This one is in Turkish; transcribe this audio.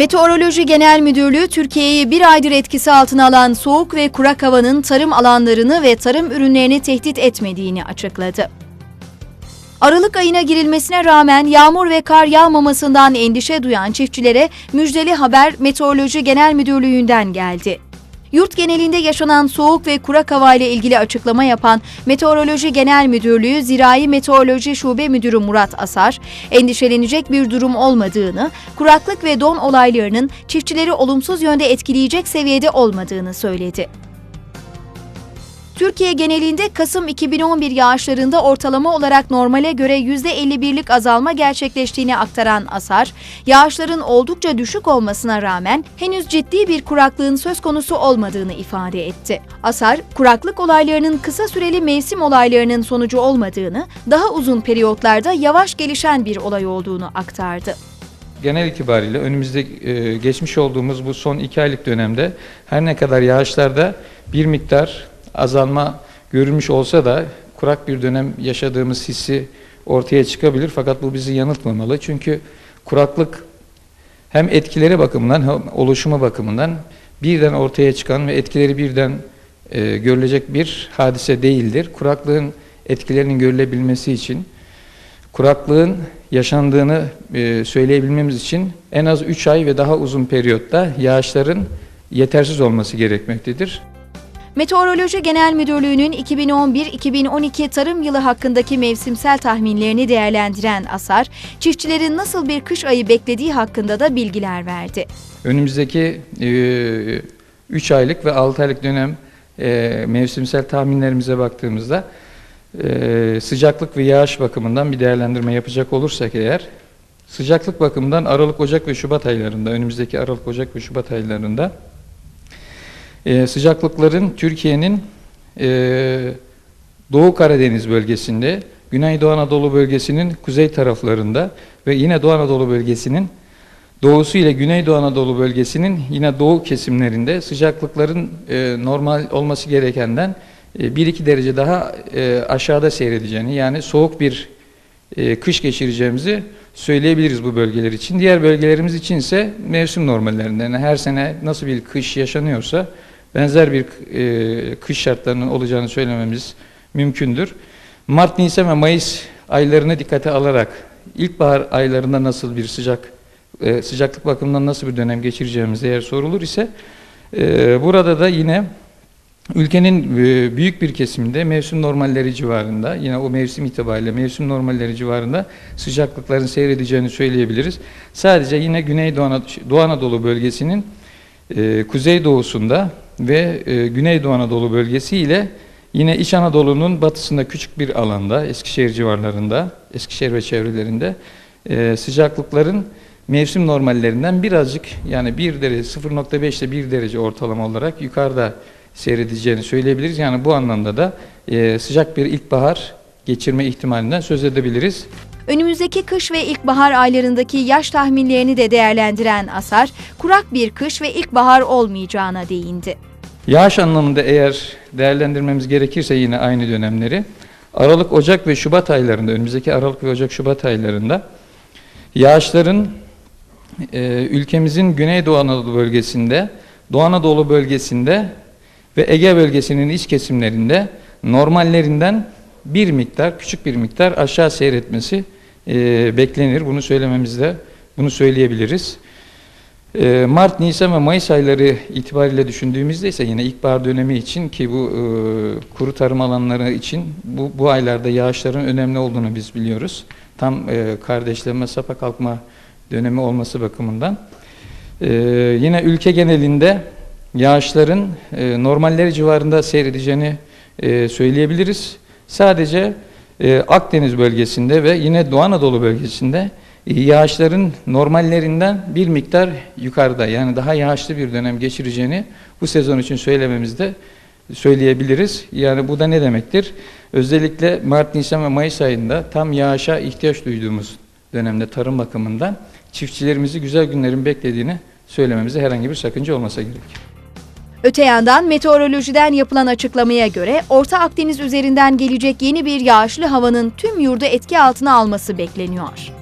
Meteoroloji Genel Müdürlüğü Türkiye'yi bir aydır etkisi altına alan soğuk ve kurak havanın tarım alanlarını ve tarım ürünlerini tehdit etmediğini açıkladı. Aralık ayına girilmesine rağmen yağmur ve kar yağmamasından endişe duyan çiftçilere müjdeli haber Meteoroloji Genel Müdürlüğü'nden geldi. Yurt genelinde yaşanan soğuk ve kurak hava ile ilgili açıklama yapan Meteoroloji Genel Müdürlüğü Zirai Meteoroloji Şube Müdürü Murat Asar, endişelenecek bir durum olmadığını, kuraklık ve don olaylarının çiftçileri olumsuz yönde etkileyecek seviyede olmadığını söyledi. Türkiye genelinde Kasım 2011 yağışlarında ortalama olarak normale göre %51'lik azalma gerçekleştiğini aktaran Asar, yağışların oldukça düşük olmasına rağmen henüz ciddi bir kuraklığın söz konusu olmadığını ifade etti. Asar, kuraklık olaylarının kısa süreli mevsim olaylarının sonucu olmadığını, daha uzun periyotlarda yavaş gelişen bir olay olduğunu aktardı. Genel itibariyle önümüzde e, geçmiş olduğumuz bu son iki aylık dönemde her ne kadar yağışlarda bir miktar azalma görülmüş olsa da kurak bir dönem yaşadığımız hissi ortaya çıkabilir. Fakat bu bizi yanıltmamalı. Çünkü kuraklık hem etkileri bakımından hem oluşumu bakımından birden ortaya çıkan ve etkileri birden e, görülecek bir hadise değildir. Kuraklığın etkilerinin görülebilmesi için kuraklığın yaşandığını e, söyleyebilmemiz için en az 3 ay ve daha uzun periyotta yağışların yetersiz olması gerekmektedir. Meteoroloji Genel Müdürlüğü'nün 2011-2012 tarım yılı hakkındaki mevsimsel tahminlerini değerlendiren Asar, çiftçilerin nasıl bir kış ayı beklediği hakkında da bilgiler verdi. Önümüzdeki 3 aylık ve 6 aylık dönem e, mevsimsel tahminlerimize baktığımızda e, sıcaklık ve yağış bakımından bir değerlendirme yapacak olursak eğer sıcaklık bakımından Aralık, Ocak ve Şubat aylarında önümüzdeki Aralık, Ocak ve Şubat aylarında e, sıcaklıkların Türkiye'nin e, Doğu Karadeniz bölgesinde, Güneydoğu Anadolu bölgesinin kuzey taraflarında ve yine Doğu Anadolu bölgesinin doğusu ile Güneydoğu Anadolu bölgesinin yine doğu kesimlerinde sıcaklıkların e, normal olması gerekenden e, 1-2 derece daha e, aşağıda seyredeceğini yani soğuk bir e, kış geçireceğimizi söyleyebiliriz bu bölgeler için. Diğer bölgelerimiz için ise mevsim normallerinden her sene nasıl bir kış yaşanıyorsa benzer bir e, kış şartlarının olacağını söylememiz mümkündür. Mart, Nisan ve Mayıs aylarını dikkate alarak ilkbahar aylarında nasıl bir sıcak e, sıcaklık bakımından nasıl bir dönem geçireceğimiz eğer sorulur ise e, burada da yine ülkenin e, büyük bir kesiminde mevsim normalleri civarında yine o mevsim itibariyle mevsim normalleri civarında sıcaklıkların seyredeceğini söyleyebiliriz. Sadece yine Güneydoğu Anadolu, Doğu bölgesinin e, kuzeydoğusunda ve e, Güneydoğu Anadolu bölgesi ile yine İç Anadolu'nun batısında küçük bir alanda Eskişehir civarlarında, Eskişehir ve çevrelerinde e, sıcaklıkların mevsim normallerinden birazcık yani 1 derece 0.5 ile 1 derece ortalama olarak yukarıda seyredeceğini söyleyebiliriz. Yani bu anlamda da e, sıcak bir ilkbahar geçirme ihtimalinden söz edebiliriz. Önümüzdeki kış ve ilkbahar aylarındaki yaş tahminlerini de değerlendiren Asar, kurak bir kış ve ilkbahar olmayacağına değindi. Yağış anlamında eğer değerlendirmemiz gerekirse yine aynı dönemleri Aralık, Ocak ve Şubat aylarında önümüzdeki Aralık ve Ocak, Şubat aylarında yağışların e, ülkemizin Güneydoğu Anadolu bölgesinde, Doğu Anadolu bölgesinde ve Ege bölgesinin iç kesimlerinde normallerinden bir miktar, küçük bir miktar aşağı seyretmesi e, beklenir. Bunu söylememizde, bunu söyleyebiliriz. E, Mart, Nisan ve Mayıs ayları itibariyle düşündüğümüzde ise yine ilkbahar dönemi için ki bu e, kuru tarım alanları için bu, bu aylarda yağışların önemli olduğunu biz biliyoruz. Tam e, kardeşlenme, sapa kalkma dönemi olması bakımından. E, yine ülke genelinde yağışların e, normalleri civarında seyredeceğini e, söyleyebiliriz. Sadece e, Akdeniz bölgesinde ve yine Doğu Anadolu bölgesinde yağışların normallerinden bir miktar yukarıda yani daha yağışlı bir dönem geçireceğini bu sezon için söylememizde söyleyebiliriz. Yani bu da ne demektir? Özellikle Mart, Nisan ve Mayıs ayında tam yağışa ihtiyaç duyduğumuz dönemde tarım bakımından çiftçilerimizi güzel günlerin beklediğini söylememize herhangi bir sakınca olmasa gerek. Öte yandan meteorolojiden yapılan açıklamaya göre Orta Akdeniz üzerinden gelecek yeni bir yağışlı havanın tüm yurdu etki altına alması bekleniyor.